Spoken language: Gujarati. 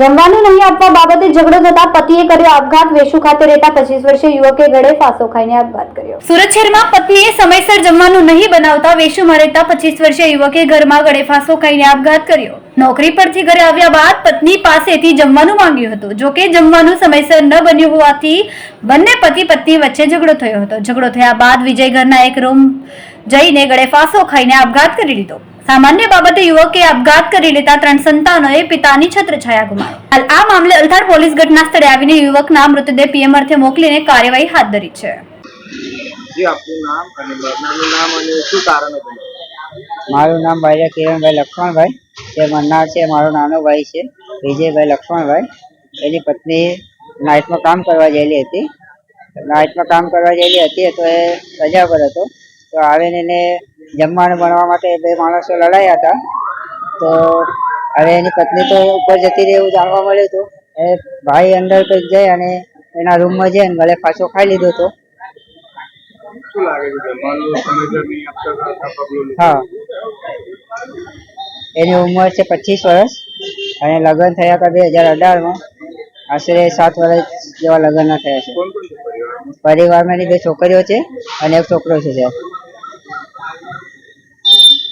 જમવાનું નહીં આપવા બાબતે ઝઘડો થતા પતિએ કર્યો આપઘાત. વેસુ ખાતે રહેતા પચીસ વર્ષીય યુવકે ગળે ફાંસો ખાઈને આપઘાત કર્યો. સુરત શહેરમાં પત્નીએ સમયસર જમવાનું નહીં બનાવતા વેશુમાં રહેતા પચીસ વર્ષીય યુવકે ઘરમાં ગળે ફાંસો ખાઈને આપઘાત કર્યો. નોકરી પરથી ઘરે આવ્યા બાદ પત્ની પાસેથી જમવાનું માંગ્યું હતું. જોકે જમવાનું સમયસર ન બન્યું હોવાથી બંને પતિ પત્ની વચ્ચે ઝઘડો થયો હતો. ઝઘડો થયા બાદ વિજય ઘરના એક રૂમ જઈને ગળે ફાંસો ખાઈને આપઘાત કરી લીધો. સામાન્ય બાબતે યુવકે આપઘાત કરી લેતા ત્રણ સંતાનોએ પિતાની છત્રછાયા ગુમાવી. હાલ આ મામલે અલથાડ પોલીસ ઘટના સ્થળે આવીને યુવકના મૃતદેહ પીએમ અર્થે મોકલીને કાર્યવાહી હાથ ધરી છે. જી આપનું નામ અને મરનારનું નામ અને શું કારણ હતું? મારું નામ ભાઈ કિરણભાઈ લક્ષ્મણભાઈ. તે મન્નાર છે મારો નાનો ભાઈ છે વિજયભાઈ લક્ષ્મણભાઈ. એની પત્ની નાઇટમાં કામ કરવા ગયેલી હતી. નાઇટમાં કામ કરવા ગયેલી હતી તો એ રજા પર હતો. તો આવીને એને જમવાનું બનવા માટે બે માણસો લડાયા હતા. તો હવે એની પત્ની તો ઉપર જતી રહી એવું જાણવા મળ્યું હતું. એ ભાઈ અંદર કંઈક જાય અને એના રૂમમાં જઈને ગળે ફાંસો ખાઈ લીધો હતો? હા. એની ઉંમર છે પચીસ વર્ષ અને લગ્ન થયા હતા બે હજાર અઢારમાં. આશરે સાત વર્ષ જેવા લગ્નના થયા છે? પરિવારમાં એની બે છોકરીઓ છે અને એક છોકરો છે સાહેબ.